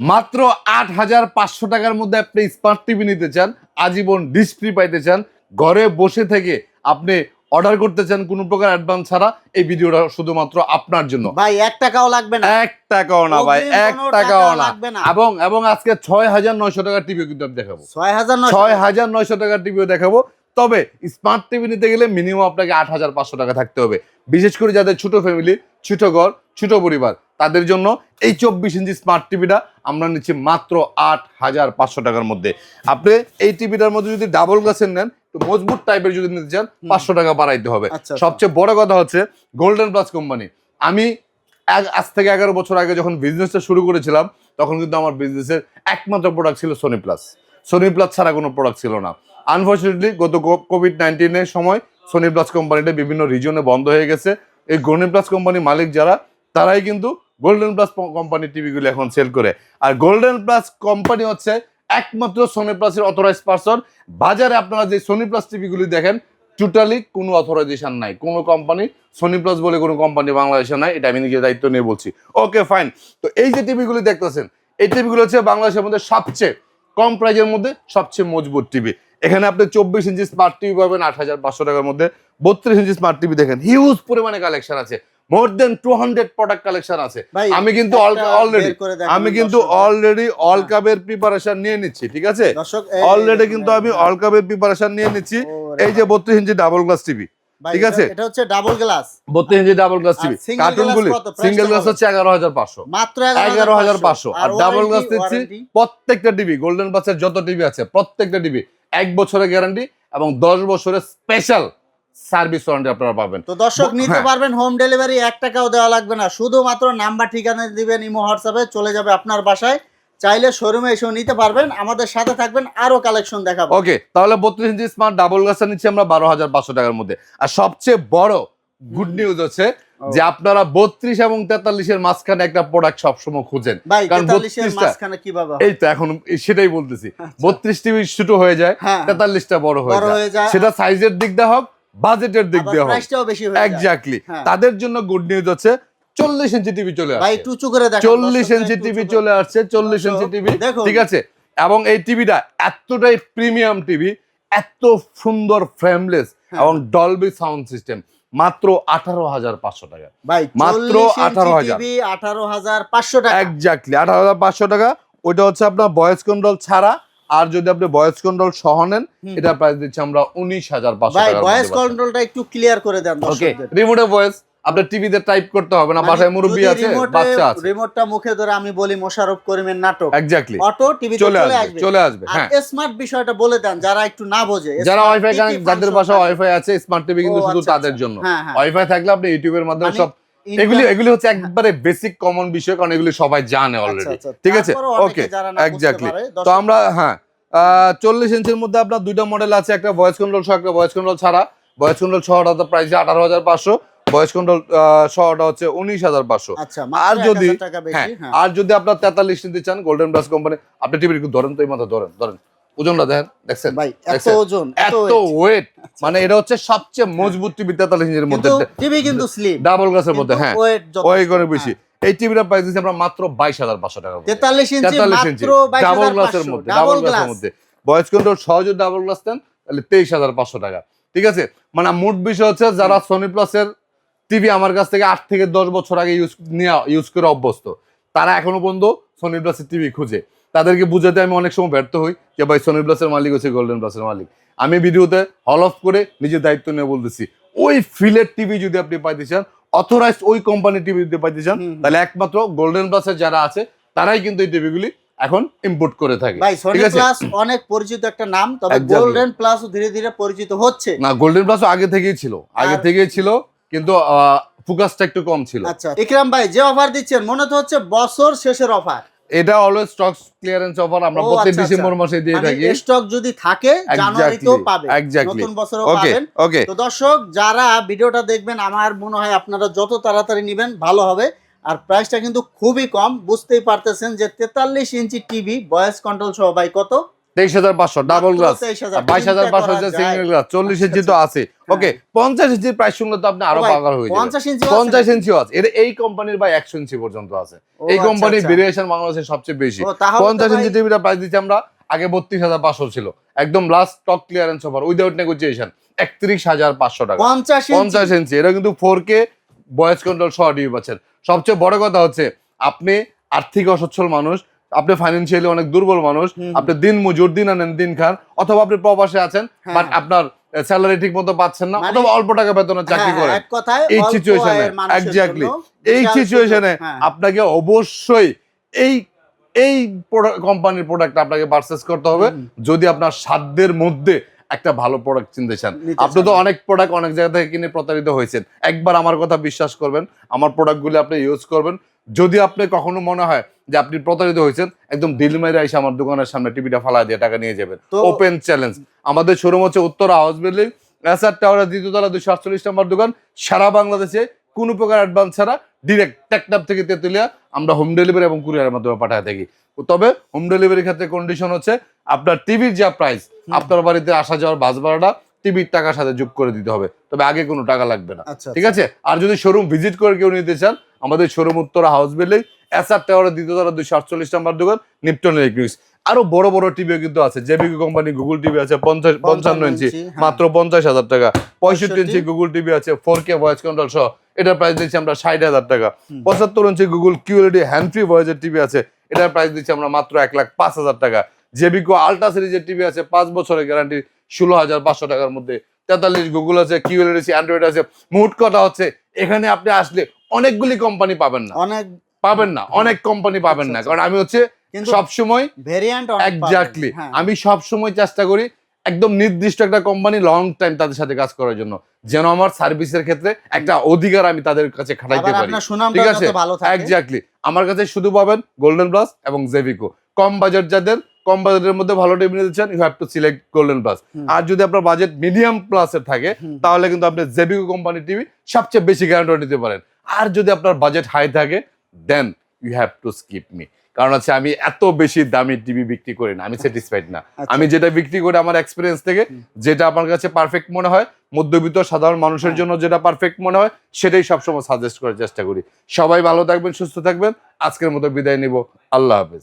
মাত্র আট হাজার পাঁচশো টাকার মধ্যে আপনি স্মার্ট টিভি নিতে চান আজীবন ফ্রি পাইতে চান ঘরে বসে থেকে আপনি অর্ডার করতে চান কোনো প্রকার অ্যাডভান্স ছাড়া এই ভিডিওটা শুধুমাত্র আপনার জন্য। ভাই এক টাকাও লাগবে না। এক টাকাও না ভাই এক টাকাও না। এবং এবং আজকে ছয় হাজার নয়শো টাকার টিভিও কিন্তু আমি দেখাবো। ছয় হাজার ছয় হাজার নয়শো টাকার টিভিও দেখাবো। তবে স্মার্ট টিভি নিতে গেলে মিনিমাম আপনাকে আট হাজার পাঁচশো টাকা থাকতে হবে। বিশেষ করে যাদের ছোট ফ্যামিলি ছোট ঘর ছোট পরিবার তাদের জন্য এই চব্বিশ ইঞ্চি স্মার্ট টিভিটা আমরা নিচ্ছি মাত্র আট হাজার পাঁচশো টাকার মধ্যে। আপনি এই টিভিটার মধ্যে যদি ডাবল গ্লাসের নেন তো মজবুত টাইপের যদি নিতে চান পাঁচশো টাকা বাড়াইতে হবে। আচ্ছা, আচ্ছা। সবচেয়ে বড় কথা হচ্ছে গোল্ডেন প্লাস কোম্পানি আমি এক- আজ থেকে এগারো বছর আগে যখন বিজনেসটা শুরু করেছিলাম তখন কিন্তু আমার বিজনেসের একমাত্র প্রোডাক্ট ছিল সোনি প্লাস সোনি প্লাস ছাড়া কোনো প্রোডাক্ট ছিল না। আনফর্চুনেটলি গত কোভিড নাইন্টিনের সময় সোনি প্লাস কোম্পানিটা বিভিন্ন রিজনে বন্ধ হয়ে গেছে। এই গোল্ডেন প্লাস কোম্পানি মালিক যারা, তারাই কিন্তু গোল্ডেন প্লাস কোম্পানির টিভিগুলো এখন সেল করে। আর গোল্ডেন প্লাস কোম্পানি হচ্ছে একমাত্র সোনি প্লাসের অথরাইজ পার্সন বাজারে আপনারা যে সোনি প্লাস টিভিগুলি দেখেন টোটালি কোনো অথরাইজেশন নাই। কোনো কোম্পানি সোনি প্লাস বলে কোনো কোম্পানি বাংলাদেশে নাই, এটা আমি নিজের দায়িত্ব নিয়ে বলছি। ওকে ফাইন তো এই যে টিভিগুলি দেখতেছেন, এই টিভিগুলো হচ্ছে বাংলাদেশের মধ্যে সবচেয়ে কম প্রাইজের মধ্যে সবচেয়ে মজবুত টিভি। এখানে আপনি চব্বিশ ইঞ্চি স্মার্ট টিভি পাবেন আট হাজার পাঁচশো টাকার মধ্যে। বত্রিশ ইঞ্চি স্মার্ট টিভি দেখেন হিউজ পরিমাণে কালেকশন আছে। More than two hundred product collection আছে। আমি কিন্তু অলরেডি আমি কিন্তু অলরেডি অল কাপের প্রিপারেশন নিয়ে নিচ্ছি ঠিক আছে? অলরেডি কিন্তু আমি অল কাপের প্রিপারেশন নিয়ে নিচ্ছি। এই যে বত্রিশ ইঞ্চি ডাবল গ্লাস টিভি। ঠিক আছে? এটা হচ্ছে ডাবল গ্লাস বত্রিশ inch double glass TV. Cartoon গুলি সিঙ্গেল গ্লাস হচ্ছে এগারো হাজার পাঁচশো। মাত্র এগারো হাজার পাঁচশো। আর ডাবল গ্লাস দিচ্ছি প্রত্যেকটা টিভি গোল্ডেন বাসের যত টিভি আছে প্রত্যেকটা টিভি এক বছরের গ্যারান্টি এবং দশ বছরের স্পেশাল সার্ভিস ওয়ারেন্টি আপনারা পাবেন। তো দর্শক নিতে হ্যাঁ। পারবেন হোম ডেলিভারি এক টাকাও দেওয়া লাগবে না। শুধুমাত্র নাম্বার ঠিকানা দিবেন ইমো হোয়াটসঅ্যাপে চলে যাবে আপনার বাসায়। চাইলে শোরুমে এসেও নিতে পারবেন। আমাদের সাথে থাকবেন আরও কালেকশন দেখাবো। ওকে তাহলে বত্রিশ ইঞ্চি স্মার্ট ডাবল গ্লাসটা নিচ্ছি আমরা বারো হাজার পাঁচশো টাকার মধ্যে। আর সবচেয়ে বড় গুড নিউজ হচ্ছে যে আপনারা বত্রিশ এবং তেতাল্লিশের মাঝখানে একটা প্রোডাক্ট সবসময় খুঁজেন। কারণ 43 এর 32 কীভাবে এই তো এখন সেটাই বলতেছি। বত্রিশ টিভি ছোট হয়ে যায় হ্যাঁ। তেতাল্লিশটা বড় হয়ে যায়। সেটা সাইজের দিক দিয়ে হোক বাজেটের দিক দিয়ে হোক। বেশি এক্স্যাক্টলি। তাদের জন্য গুড নিউজ হচ্ছে চল্লিশ ইঞ্চি টিভি চলে আসছে। টুচু করে চল্লিশ ইঞ্চি টিভি চলে আসছে চল্লিশ ইঞ্চি টিভি। ঠিক আছে? এবং এই টিভিটা এতটাই প্রিমিয়াম টিভি এত সুন্দর ফ্রেমলেস হ্যাঁ। এবং ডলবি সাউন্ড সিস্টেম মাত্র আঠারো হাজার পাঁচশো টাকা। ভাই মাত্র 18,000 টিভি আঠারো হাজার। পাঁচশো টাকা। এক্স্যাক্টলি আঠারো হাজার পাঁচশো টাকা। ওইটা হচ্ছে আপনার ভয়েস কন্ট্রোল ছাড়া আর যদি আপনি ভয়েস কন্ট্রোল সহ নেন এটা প্রাইস দিচ্ছি আমরা উনিশ হাজার পাঁচশো ভাই টাকা ভয়েস কন্ট্রোলটা একটু ক্লিয়ার করে দেন ওকে রিমোটে ভয়েস আপনার টিভিতে টাইপ করতে হবে না মানে বাসায় মুরব্বী আছে বাচ্চা আছে। রিমোটটা মুখে ধরে আমি বলি মোশারফ করিমের নাটক এক্স্যাক্টলি অটো টিভি চলে আসবে চলে আসবে হ্যাঁ। স্মার্ট বিষয়টা বলে দেন যারা একটু না বোঝে যারা ওয়াইফাই যাদের বাসায় ওয়াইফাই আছে স্মার্ট টিভি কিন্তু শুধু আচ্ছা, তাদের আচ্ছা। জন্য। হ্যাঁ, হ্যাঁ। ওয়াইফাই থাকলে আপনি ইউটিউবের মাধ্যমে মানে সব এগুলি এগুলি হচ্ছে একবারে বেসিক কমন বিষয় কারণ এগুলি সবাই জানে অলরেডি আচ্ছা। ঠিক আছে? ওকে এক্স্যাক্টলি তো আমরা হ্যাঁ চল্লিশ ইঞ্চির মধ্যে আপনার দুইটা মডেল আছে একটা ভয়েস কন্ট্রোল সহ একটা ভয়েস কন্ট্রোল ছাড়া। ভয়েস কন্ট্রোল সহটা তো প্রাইস আঠারো হাজার পাঁচশো। ভয়েস কন্ট্রোল সহটা হচ্ছে উনিশ হাজার পাঁচশো। আচ্ছা আর যদি হ্যাঁ হ্যাঁ। আর যদি আপনার তেতাল্লিশ নিতে চান গোল্ডেন প্লাস কোম্পানি আপনি টিভির একটু ধরেন তো এই মাথা ধরেন ধরেন। ওজনটা দেখেন দেখছেন? ভাই এত ওজন এত ওয়েট মানে এটা হচ্ছে সবচেয়ে মজবুত টিভি তেতাল্লিশ ইঞ্চের মধ্যে। টিভি কিন্তু স্লিম ডাবল গ্লাসের মধ্যে হ্যাঁ। ওয়েট ওই করে বেশি। এই টিভিটা প্রাইস দিচ্ছি আমরা মাত্র বাইশ হাজার পাঁচশো টাকা করে। 43 ইঞ্চি তেতাল্লিশ ইঞ্চি। ডাবল গ্লাসের মধ্যে ডাবল গ্লাসের মধ্যে। ভয়েস কন্ট্রোল সহজে ডাবল গ্লাস দেন তাহলে তেইশ হাজার পাঁচশো টাকা। ঠিক আছে? মানে মোট বিষয় হচ্ছে যারা সোনি প্লাসের টিভি আমার কাছ থেকে আট থেকে দশ বছর আগে ইউজ নিয়ে ইউজ করে অভ্যস্ত। তারা এখনও পর্যন্ত সোনি প্লাসের টিভি খুঁজে। তাদেরকে বুঝাতে আমি অনেক সময় ব্যর্থ হই যে ভাই সোনি প্লাসের মালিক হচ্ছে গোল্ডেন প্লাসের মালিক। আমি ভিডিওতে হল অফ করে নিজের দায়িত্ব নিয়ে বলতেছি ওই ফিলের টিভি যদি আপনি পাইতে চান অথরাইজ ওই কোম্পানির টিভি যদি পাইতে চান। তাহলে একমাত্র গোল্ডেন প্লাসের যারা আছে তারাই কিন্তু এই টিভিগুলি এখন ইম্পোর্ট করে থাকে। ভাই সোনি প্লাস অনেক পরিচিত একটা নাম তবে গোল্ডেন প্লাস ধীরে ধীরে পরিচিত হচ্ছে। না গোল্ডেন প্লাস আগে থেকেই ছিল। আগে থেকেই ছিল কিন্তু ফোকাসটা একটু কম ছিল। আচ্ছা ইকরাম ভাই যে অফার দিচ্ছেন মনে তো হচ্ছে বছর শেষের অফার এটা অলওয়েজ স্টক ক্লিয়ারেন্স অফার আমরা ও, প্রতি আচ্ছা, ডিসেম্বর আচ্ছা। মাসে দিয়ে মানে থাকি। স্টক যদি থাকে জানুয়ারিতেও পাবে। এক্স্যাক্টলি নতুন বছরও পাবেন। ওকে তো দর্শক যারা ভিডিওটা দেখবেন আমার মনে হয় আপনারা যত তাড়াতাড়ি নেবেন ভালো হবে। আর প্রাইসটা কিন্তু খুবই কম। বুঝতেই পারতেছেন যে তেতাল্লিশ ইঞ্চি টিভি ভয়েস কন্ট্রোল সহ ভাই কত? তেইশ হাজার পাঁচশো ডাবল গ্লাস বাইশ হাজার পাঁচশো। সিঙ্গেল গ্লাস চল্লিশ ইঞ্চি তো আছে। ওকে পঞ্চাশ ইঞ্চির প্রাইস শুনলে তো আপনি আরও হয়ে যাবেন। পঞ্চাশ ইঞ্চিও আছে এটা এই কোম্পানির ভাই একশো ইঞ্চি পর্যন্ত আছে। এই আচ্ছা, কোম্পানির আচ্ছা। ভেরিয়েশন বাংলাদেশের সবচেয়ে বেশি। পঞ্চাশ ভাই- ইঞ্চি টিভিটা প্রাইস দিচ্ছি আমরা আগে বত্রিশ হাজার পাঁচশো ছিল। একদম last stock clearance offer without negotiation একত্রিশ হাজার পাঁচশো টাকা। পঞ্চাশ পঞ্চাশ ইঞ্চি এটা কিন্তু ফোর কে ভয়েস কন্ট্রোল সহ টিভি পাচ্ছেন। সবচেয়ে বড় কথা হচ্ছে আপনি আর্থিক অসচ্ছল মানুষ আপনি ফাইন্যান্সিয়ালি অনেক দুর্বল মানুষ আপনি দিন মজুর দিন আনেন দিন খান অথবা আপনি প্রবাসে আছেন হ্যাঁ। বাট আপনার স্যালারি ঠিক মতো পাচ্ছেন না মানে- অথবা অল্প টাকা বেতনে চাকরি করে করেন এই সিচুয়েশনে এক্স্যাক্টলি এই সিচুয়েশনে হ্যাঁ। আপনাকে অবশ্যই এই এই কোম্পানির প্রোডাক্ট আপনাকে পারচেস করতে হবে। যদি আপনার সাধ্যের মধ্যে একটা ভালো প্রোডাক্ট চিনতে চান। আপনি তো অনেক প্রোডাক্ট অনেক জায়গা থেকে কিনে প্রতারিত হয়েছেন। একবার আমার কথা বিশ্বাস করবেন আমার প্রোডাক্টগুলি আপনি ইউজ করবেন। যদি আপনি কখনো মনে হয় যে আপনি প্রতারিত হয়েছেন একদম ডিল মেরে এসে আমার দোকানের সামনে টিভিটা ফালা দিয়ে টাকা নিয়ে যাবেন। ওপেন চ্যালেঞ্জ আমাদের শোরুম হচ্ছে উত্তর হাউস বিল্ডিং এসআর টাওয়ারের দ্বিতীয়তলা দুশো আটচল্লিশ নম্বর দোকান। সারা বাংলাদেশে কোনো প্রকার অ্যাডভান্স ছাড়া ডিরেক্ট টেকনাপ থেকে তেতুলিয়া আমরা হোম ডেলিভারি এবং কুরিয়ারের মাধ্যমে পাঠায় থাকি। তবে হোম ডেলিভারির ক্ষেত্রে কন্ডিশন হচ্ছে আপনার টিভির যা প্রাইস আপনার বাড়িতে আসা যাওয়ার বাস ভাড়াটা টিভির টাকার সাথে যোগ করে দিতে হবে। তবে আগে কোনো টাকা লাগবে না। আচ্ছা ঠিক আছে? আর যদি শোরুম ভিজিট করে কেউ নিতে চান আমাদের showroom Uttara house building SR টাওয়ারের দ্বিতীয়তলা দুশো আটচল্লিশ নম্বর দোকান নিপটন ইলেকট্রিক্স আরও বড় বড় টিভিও কিন্তু আছে। জেবিকো কোম্পানি গুগল টিভি আছে পঞ্চাশ পঞ্চান্ন ইঞ্চি হ্যাঁ। মাত্র পঞ্চাশ হাজার টাকা। পঁয়ষট্টি? ইঞ্চি গুগল টিভি আছে ফোর কে ভয়েস কন্ট্রোল সহ। এটার প্রাইস দিচ্ছি আমরা ষাট হাজার টাকা। পঁচাত্তর inch Google QLED hand free ভয়েসের টিভি আছে। এটার প্রাইস দিচ্ছি আমরা মাত্র এক লাখ পাঁচ হাজার টাকা। জেবিকো আল্ট্রা সিরিজের টিভি আছে পাঁচ বছরের গ্যারান্টি ষোলো হাজার পাঁচশো টাকার মধ্যে। তেতাল্লিশ গুগল আছে কিউএল আছে অ্যান্ড্রয়েড আছে। মোট কথা হচ্ছে এখানে আপনি আসলে অনেকগুলি কোম্পানি পাবেন না। অনেক পাবেন না অনেক কোম্পানি পাবেন না। আচ্ছা, কারণ আমি হচ্ছে সবসময় ভেরিয়ান্ট এক্স্যাক্টলি। আমি সবসময় চেষ্টা করি একদম নির্দিষ্ট একটা কোম্পানি লং টাইম তাদের সাথে কাজ করার জন্য। যেন আমার সার্ভিসের ক্ষেত্রে একটা অধিকার আমি তাদের কাছে খাটাইতে পারি। ঠিক আছে? এক্স্যাক্টলি আমার কাছে শুধু পাবেন গোল্ডেন প্লাস এবং জেভিকো কম বাজেট যাদের কম বাজেটের মধ্যে ভালো টিভি নিতে চান you have to select golden plus আর যদি আপনার বাজেট মিডিয়াম প্লাসের থাকে তাহলে কিন্তু আপনি জেভিকো কোম্পানি টিভি সবচেয়ে বেশি গ্যারান্টি নিতে পারেন। আর যদি আপনার বাজেট হাই থাকে then you have to skip me কারণ হচ্ছে আমি এত বেশি দামি টিভি বিক্রি করি না আমি স্যাটিসফাইড না। আচ্ছা। আমি যেটা বিক্রি করি আমার এক্সপিরিয়েন্স থেকে যেটা আমার কাছে পারফেক্ট মনে হয় মধ্যবিত্ত সাধারণ মানুষের হ্যাঁ। জন্য যেটা পারফেক্ট মনে হয় সেটাই সবসময় সাজেস্ট করার চেষ্টা করি। সবাই ভালো থাকবেন সুস্থ থাকবেন আজকের মতো বিদায় নিব। আল্লাহ হাফেজ।